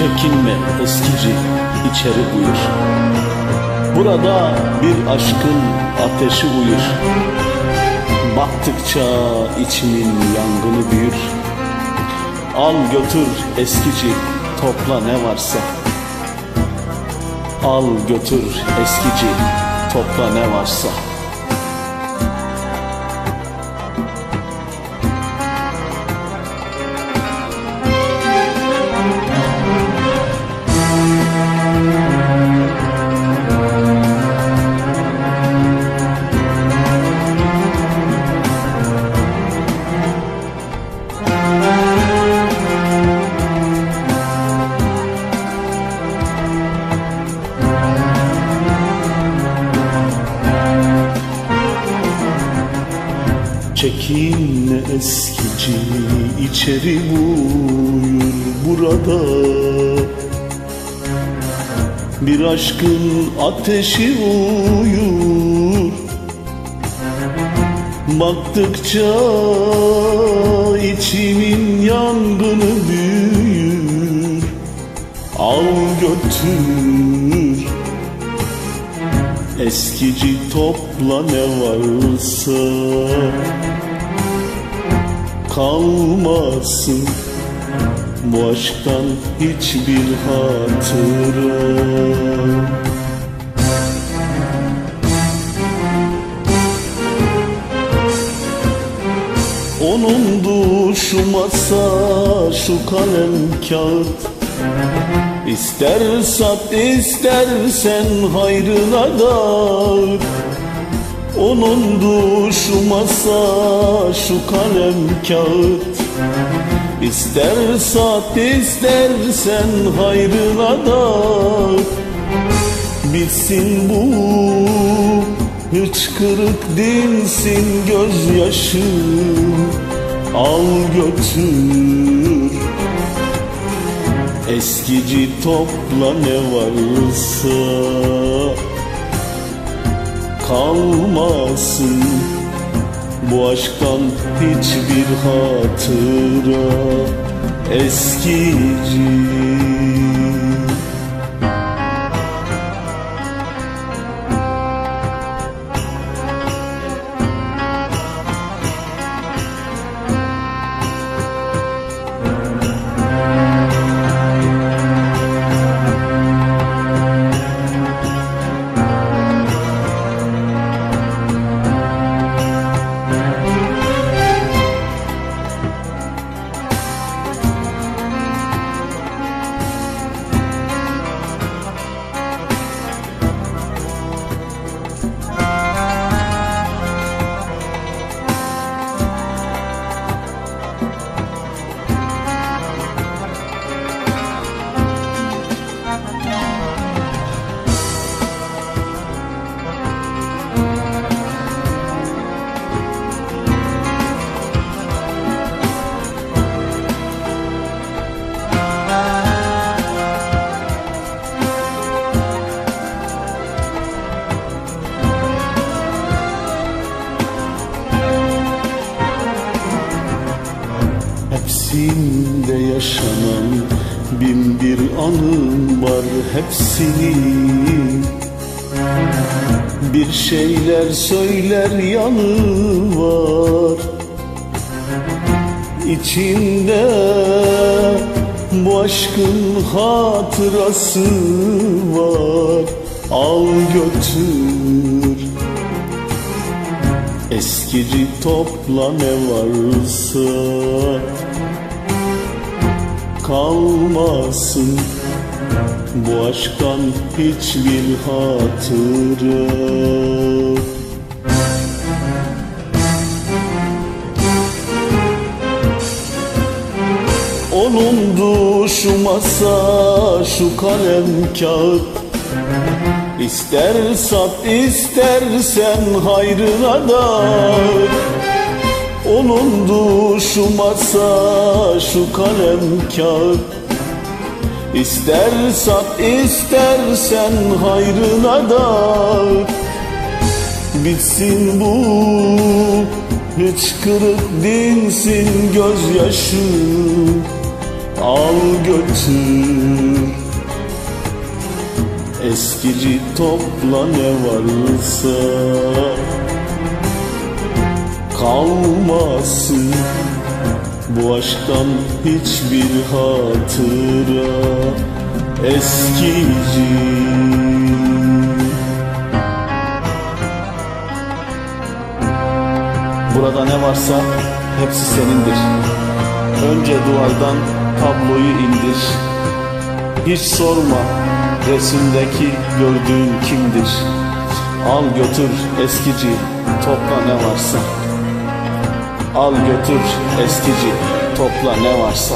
Çekinme eskici içeri buyur Burada bir aşkın ateşi uyur. Baktıkça içimin yangını büyür. Al götür eskici topla ne varsa. Al götür eskici topla ne varsa eskici içeri buyur burada. Bir aşkın ateşi uyur. Baktıkça içimin yangını büyür. Al götür. Eskici topla ne varsa Kalmasın bu aşktan hiçbir hatıra. Onundu şu masa, şu kalem kağıt. İster sat istersen hayrına dağıt Onundu şu masa şu kalem kağıt. İster sat istersen hayrına dağıt Bitsin bu hıçkırık dinsin gözyaşı. Al götür. Eskici topla ne varsa Kalmasın bu aşktan hiçbir hatıra. Eskici Hepsinde yaşanan bin bir anım var hepsini Bir şeyler söyler yanı var. İçinde bu aşkın hatırası var. Al götür. Eskici topla ne varsa Kalmasın. Bu aşktan hiçbir hatıra. Onundu şu masa, şu kalem kağıt. İster sat istersen hayrına dağıt Onundu şu masa, şu kalem kağıt. İster sat istersen hayrına dağıt Bitsin bu. Hıçkırık dinsin gözyaşı. Al götür. Eskici topla ne varsa Kalmasın bu aşktan hiçbir hatıra Eskici Burada ne varsa hepsi senindir. Önce duvardan tabloyu indir. Hiç sorma resimdeki gördüğün kimdir. Al götür eskici topla ne varsa. Al götür eskici topla ne varsa.